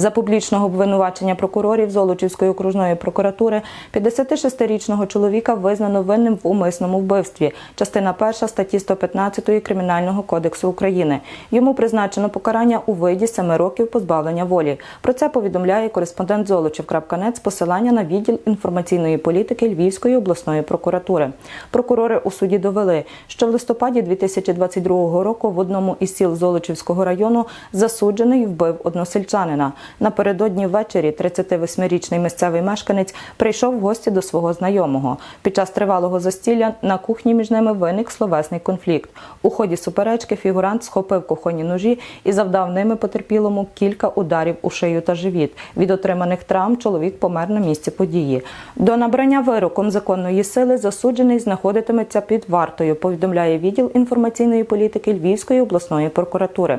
За публічного обвинувачення прокурорів Золочівської окружної прокуратури 56-річного чоловіка визнано винним в умисному вбивстві. Частина 1 статті 115 Кримінального кодексу України. Йому призначено покарання у виді 7 років позбавлення волі. Про це повідомляє кореспондент Золочів.нет з посилання на відділ інформаційної політики Львівської обласної прокуратури. Прокурори у суді довели, що в листопаді 2022 року в одному із сіл Золочівського району засуджений вбив односельчанина. Напередодні ввечері 38-річний місцевий мешканець прийшов в гості до свого знайомого. Під час тривалого застілля на кухні між ними виник словесний конфлікт. У ході суперечки фігурант схопив кухонні ножі і завдав ними потерпілому кілька ударів у шию та живіт. Від отриманих травм чоловік помер на місці події. До набрання вироком законної сили засуджений знаходитиметься під вартою. Повідомляє відділ інформаційної політики Львівської обласної прокуратури.